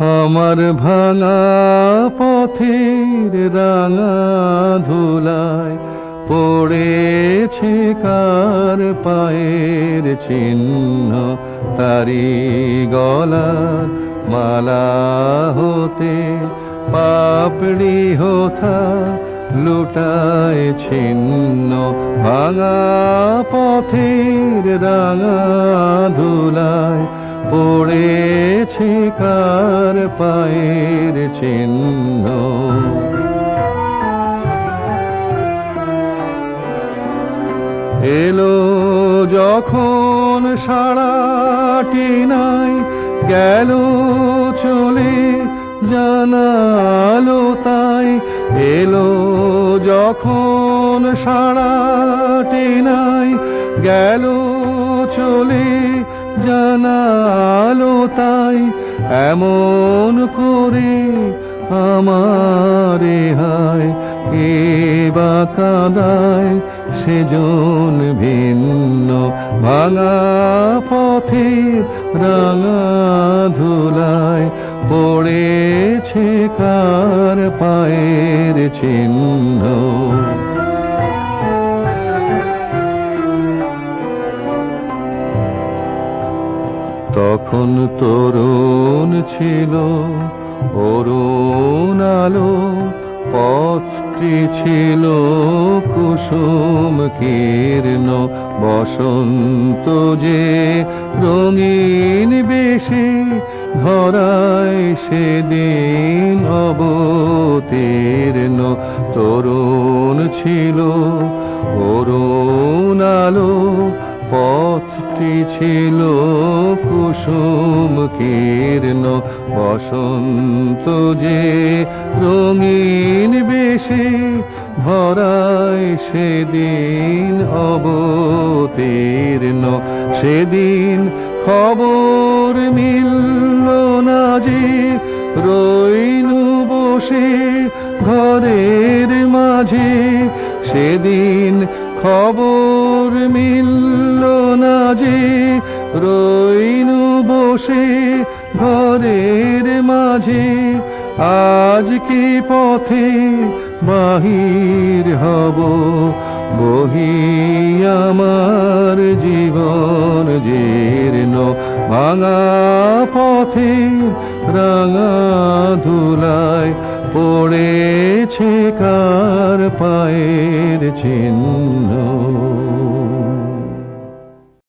আমার ভাঙা পথের রাঙা ধুলায় পড়েছে কার পায়ের চিহ্ন? তারি গলার মালা হতে পাপড়ি হোথা লুটায় ছিন্ন। ভাঙা পথের রাঙা ধুলায় পড়েছে কার পায়ের চিহ্ন? এলো যখন সারাটি নাই, গেল চলে জানালো তাই। এলো যখন সারাটি নাই, গেল চলে জানালো তাই এমন করে আমারে হায়। এ বা কাদায় সেজন ভিন্ন, ভাঙা পথে রাঙা ধুলায় পড়েছে কার পায়ের চিহ্ন। তখন তরুণ ছিল, অরুণ আলো পথটি ছিল কুসুম কীর্ণ, বসন্ত যে রঙিন বেশি ধরায় সেদিন অবতীর্ণ। তরুণ ছিল, অরুণ আলো পথটি ছিল কুসুম কীর্ণ, বসন্ত যে রঙিন বেশি ধরায় সেদিন অবতীর্ণ। সেদিন খবর মিলল না যে রইনু বসে ঘরের মাঝে, সেদিন খবর মিলল না যে রইনু বসে ঘরের মাঝে। আজ কি পথে বাহির হব বহি আমার জীবন জীর্ণ। ভাঙা পথে রাঙা ধুলায় পড়েছে কার পায়ের চিহ্ন